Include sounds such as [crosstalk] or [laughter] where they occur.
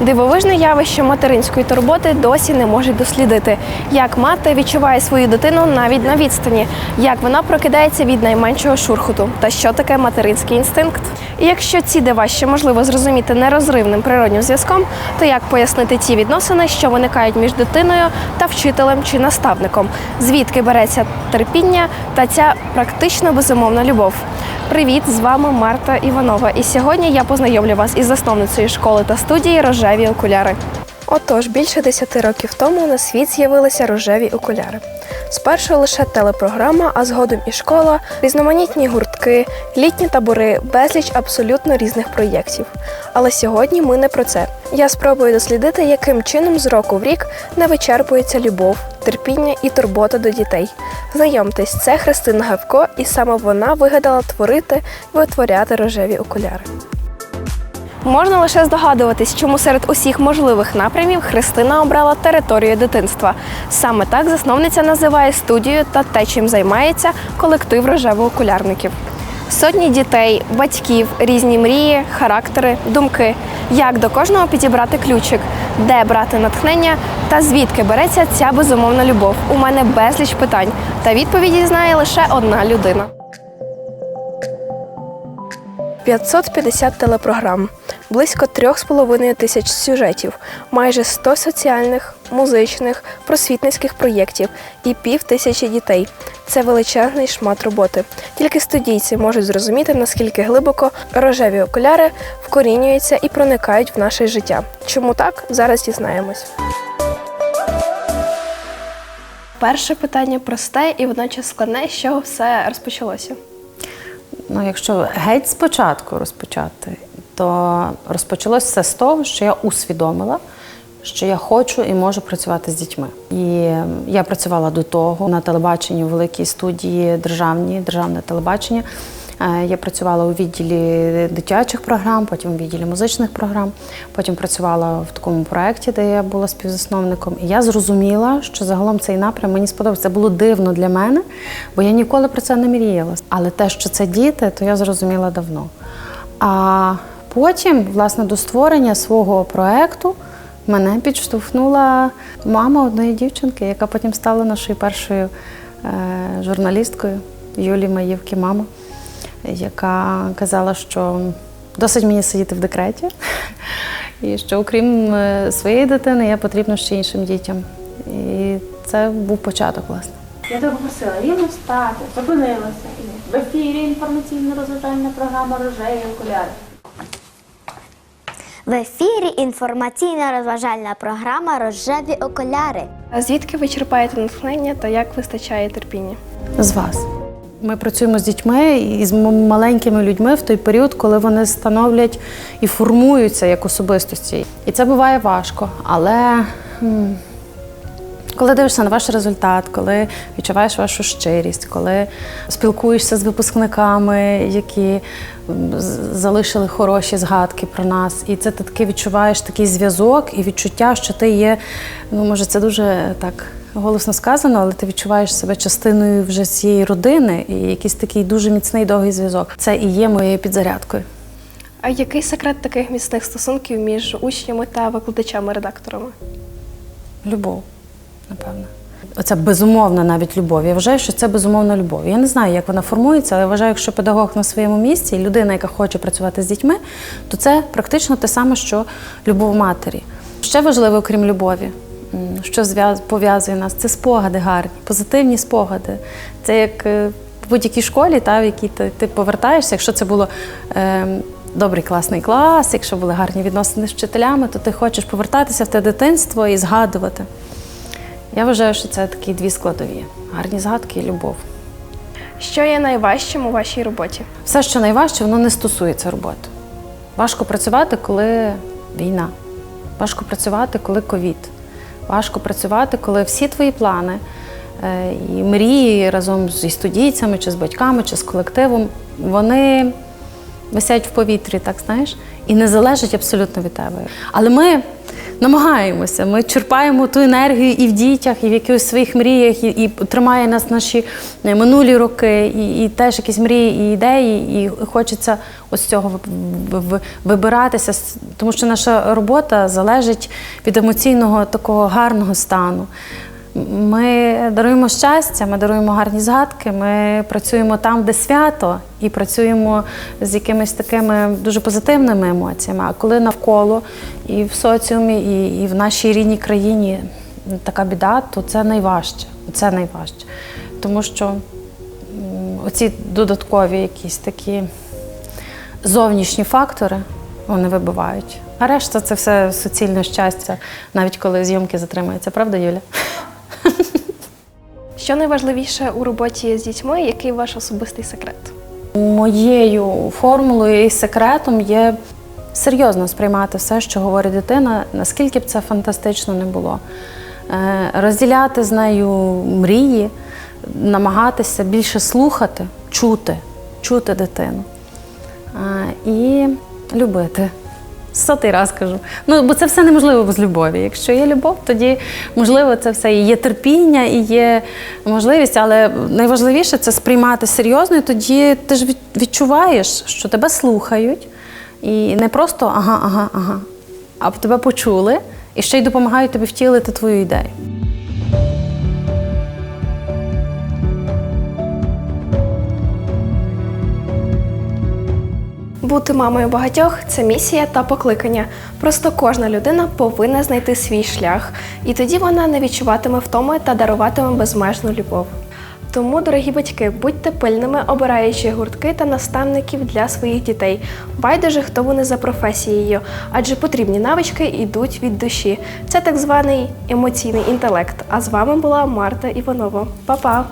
Дивовижне явище материнської турботи досі не можуть дослідити. Як мати відчуває свою дитину навіть на відстані, як вона прокидається від найменшого шурхоту, та що таке материнський інстинкт. І якщо ці дива ще можливо зрозуміти нерозривним природнім зв'язком, то як пояснити ті відносини, що виникають між дитиною та вчителем чи наставником, звідки береться терпіння та ця практично безумовна любов. Привіт, з вами Марта Іванова. І сьогодні я познайомлю вас із засновницею школи та студії Рожеві окуляри. Отож, більше 10 років тому на світ з'явилися рожеві окуляри. Спершу лише телепрограма, а згодом і школа, різноманітні гуртки, літні табори, безліч абсолютно різних проєктів. Але сьогодні ми не про це. Я спробую дослідити, яким чином з року в рік не вичерпується любов, терпіння і турбота до дітей. Знайомтесь, це Христина Гавко, і саме вона вигадала творити і витворяти рожеві окуляри. Можна лише здогадуватись, чому серед усіх можливих напрямів Христина обрала територію дитинства. Саме так засновниця називає студію та те, чим займається колектив рожево-окулярників. Сотні дітей, батьків, різні мрії, характери, думки. Як до кожного підібрати ключик, де брати натхнення та звідки береться ця безумовна любов. У мене безліч питань, та відповіді знає лише одна людина. 550 телепрограм, близько 3,5 тисяч сюжетів, майже 100 соціальних, музичних, просвітницьких проєктів і пів тисячі дітей. Це величезний шмат роботи. Тільки студійці можуть зрозуміти, наскільки глибоко рожеві окуляри вкорінюються і проникають в наше життя. Чому так? Зараз дізнаємось. Перше питання просте і водночас складне, з чого все розпочалося. Ну, якщо геть спочатку розпочати, то розпочалося все з того, що я усвідомила, що я хочу і можу працювати з дітьми. І я працювала до того на телебаченні у великій студії державній, державне телебачення. Е, Я працювала у відділі дитячих програм, потім у відділі музичних програм, потім працювала в такому проєкті, де я була співзасновником. І я зрозуміла, що загалом цей напрям мені сподобався. Це було дивно для мене, бо я ніколи про це не мріяла. Але те, що це діти, то я зрозуміла давно. А потім, власне, до створення свого проєкту мене підштовхнула мама одної дівчинки, яка потім стала нашою першою е, журналісткою Юлії Маївки, мама яка казала, що досить мені сидіти в декреті, [laughs] і що окрім е, своєї дитини, я потрібна ще іншим дітям. І це був початок, власне. Я тебе попросила рівно встати, зупинилася. В ефірі інформаційно-розважальна програма Рожеві окуляри. В ефірі інформаційна розважальна програма Рожеві окуляри. А звідки ви черпаєте натхнення та як вистачає терпіння? З вас. Ми працюємо з дітьми і з маленькими людьми в той період, коли вони становлять і формуються як особистості. І це буває важко, але коли дивишся на ваш результат, коли відчуваєш вашу щирість, коли спілкуєшся з випускниками, які залишили хороші згадки про нас, і це ти таки відчуваєш такий зв'язок і відчуття, що ти є, ну може, це дуже так голосно сказано, але ти відчуваєш себе частиною вже цієї родини і якийсь такий дуже міцний довгий зв'язок. Це і є моєю підзарядкою. А який секрет таких міцних стосунків між учнями та викладачами-редакторами? Любов, напевно. Оця безумовна навіть любов. Я вважаю, що це безумовна любов. Я не знаю, як вона формується, але вважаю, якщо педагог на своєму місці, і людина, яка хоче працювати з дітьми, то це практично те саме, що любов матері. Ще важливо, окрім любові, що пов'язує нас, це спогади гарні, позитивні спогади. Це як е, в будь-якій школі, та, в якій ти, ти повертаєшся, якщо це було. Е, Добрий класний клас, якщо були гарні відносини з вчителями, то ти хочеш повертатися в те дитинство і згадувати. Я вважаю, що це такі дві складові: гарні згадки і любов. Що є найважчим у вашій роботі? Все, що найважче, воно не стосується роботи. Важко працювати, коли війна. Важко працювати, коли ковід. Важко працювати, коли всі твої плани е, і мрії разом зі студійцями, чи з батьками, чи з колективом, вони висять в повітрі, так знаєш, і не залежать абсолютно від тебе. Але ми намагаємося. Ми черпаємо ту енергію і в дітях, і в якихось своїх мріях, і, і тримає нас наші е, минулі роки, і, і теж якісь мрії і ідеї, і хочеться ось цього ви- ви- вибиратися, тому що наша робота залежить від емоційного такого гарного стану. Ми даруємо щастя, ми даруємо гарні згадки, ми працюємо там, де свято, і працюємо з якимись такими дуже позитивними емоціями. А коли навколо і в соціумі, і, і в нашій рідній країні така біда, то це найважче. Це найважче. Тому що оці додаткові якісь такі зовнішні фактори вони вибивають. А решта це все суцільне щастя, навіть коли зйомки затримуються, правда, Юля? Що найважливіше у роботі з дітьми, який ваш особистий секрет? Моєю формулою і секретом є серйозно сприймати все, що говорить дитина, наскільки б це фантастично не було. Е, Розділяти з нею мрії, намагатися більше слухати, чути, чути дитину Е, і любити. Сотий раз кажу. Ну, бо це все неможливо без любові. Якщо є любов, тоді можливо це все і є терпіння, і є можливість, але найважливіше це сприймати серйозно, і тоді ти ж відчуваєш, що тебе слухають, і не просто ага, ага, ага, а тебе почули і ще й допомагають тобі втілити твою ідею. Бути мамою багатьох це місія та покликання. Просто кожна людина повинна знайти свій шлях, і тоді вона не відчуватиме втоми та даруватиме безмежну любов. Тому, дорогі батьки, будьте пильними, обираючи гуртки та наставників для своїх дітей. Байдуже, хто вони за професією, адже потрібні навички йдуть від душі. Це так званий емоційний інтелект. А з вами була Марта Іванова. Па-па!